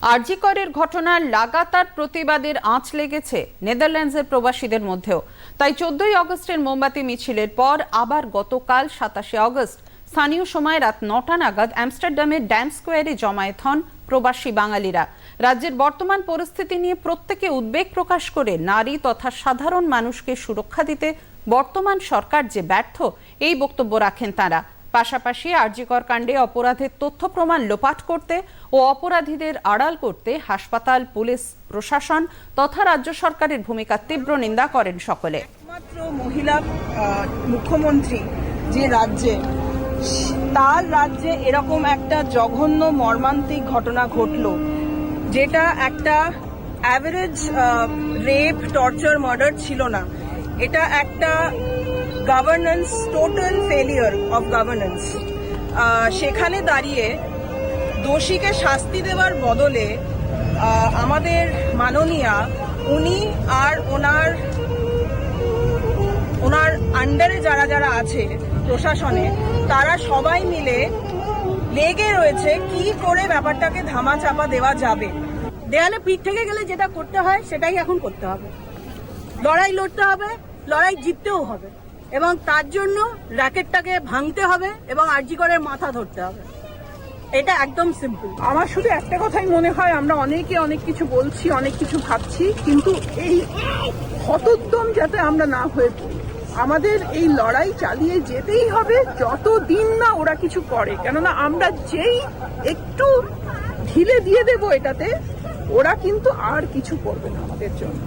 আরজিকরের ঘটনার লাগাতার প্রতিবাদের আঁচ লেগেছে নেদারল্যান্ডসের প্রবাসীদের মধ্যেও। তাই চোদ্দই আগস্টের মোমবাতি মিছিলের পর আবার গতকাল সাতাশে অগস্ট স্থানীয় সময় রাত নটা নাগাদ অ্যামস্টারডামের ড্যাম স্কোয়ারে জমায়েত হন প্রবাসী বাঙালিরা। রাজ্যের বর্তমান পরিস্থিতি নিয়ে প্রত্যেকে উদ্বেগ প্রকাশ করে নারী তথা সাধারণ মানুষকে সুরক্ষা দিতে বর্তমান সরকার যে ব্যর্থ, এই বক্তব্য রাখেন তারা। পাশাপাশি আরজিকর কাণ্ডে অপরাধের তথ্য প্রমাণ লোপাট করতে ও অপরাধীদের আড়াল করতে হাসপাতাল, পুলিশ, প্রশাসন তথা রাজ্য সরকারের ভূমিকার তীব্র নিন্দা করেন সকলে। একমাত্র মহিলা মুখ্যমন্ত্রী যে রাজ্যে, তার রাজ্যে এরকম একটা জঘন্য মর্মান্তিক ঘটনা ঘটলো, যেটা একটা অ্যাভারেজ রেপ টর্চার মার্ডার ছিল না। এটা একটা governance total failure of governance সেখানে দাঁড়িয়ে দোষীকে শাস্তি দেওয়ার বদলে আমাদের মাননীয়া, উনি আর ওনার ওনার আন্ডারে যারা যারা আছে প্রশাসনে, তারা সবাই মিলে লেগে রয়েছে কি করে ব্যাপারটাকে ধামা চাপা দেওয়া যাবে। দেয়ালে পিঠ থেকে গেলে যেটা করতে হয়, সেটাই এখন করতে হবে। লড়াই লড়তে হবে, লড়াই জিততেও হবে। এবং তার জন্য র্যাকেটটাকে ভাঙতে হবে এবং আরজি করে মাথা ধরতে হবে। এটা একদম সিম্পল আমার শুধু একটা কথাই মনে হয়, আমরা অনেকে অনেক কিছু বলছি, অনেক কিছু ভাবছি, কিন্তু এই হতোদ্যম যাতে আমরা না হয়ে পড়ি। আমাদের এই লড়াই চালিয়ে যেতেই হবে যতদিন না ওরা কিছু করে। কেননা আমরা যেই একটু ঢিলে দিয়ে দেব এটাতে, ওরা কিন্তু আর কিছু করবে না আমাদের জন্য।